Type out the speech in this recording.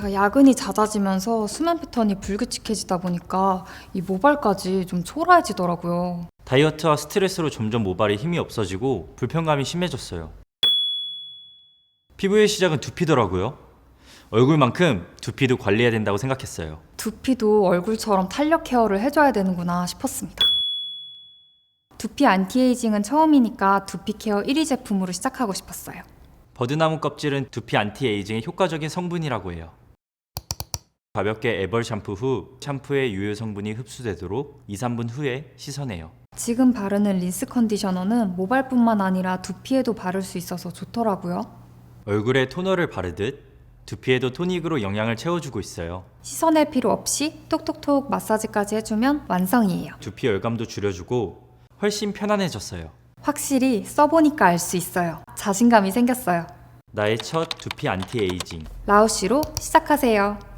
제가 야근이 잦아지면서 수면 패턴이 불규칙해지다 보니까 이 모발까지 좀 초라해지더라고요. 다이어트와 스트레스로 점점 모발에 힘이 없어지고 불편감이 심해졌어요. 피부의 시작은 두피더라고요. 얼굴만큼 두피도 관리해야 된다고 생각했어요. 두피도 얼굴처럼 탄력 케어를 해줘야 되는구나 싶었습니다. 두피 안티에이징은 처음이니까 두피 케어 1위 제품으로 시작하고 싶었어요. 버드나무 껍질은 두피 안티에이징에 효과적인 성분이라고 해요. 가볍게 애벌 샴푸 후 샴푸의 유효 성분이 흡수되도록 2, 3분 후에 씻어내요. 지금 바르는 린스 컨디셔너는 모발뿐만 아니라 두피에도 바를 수 있어서 좋더라고요. 얼굴에 토너를 바르듯 두피에도 토닉으로 영양을 채워주고 있어요. 씻어낼 필요 없이 톡톡톡 마사지까지 해주면 완성이에요. 두피 열감도 줄여주고 훨씬 편안해졌어요. 확실히 써보니까 알 수 있어요. 자신감이 생겼어요. 나의 첫 두피 안티에이징. 라우시로 시작하세요.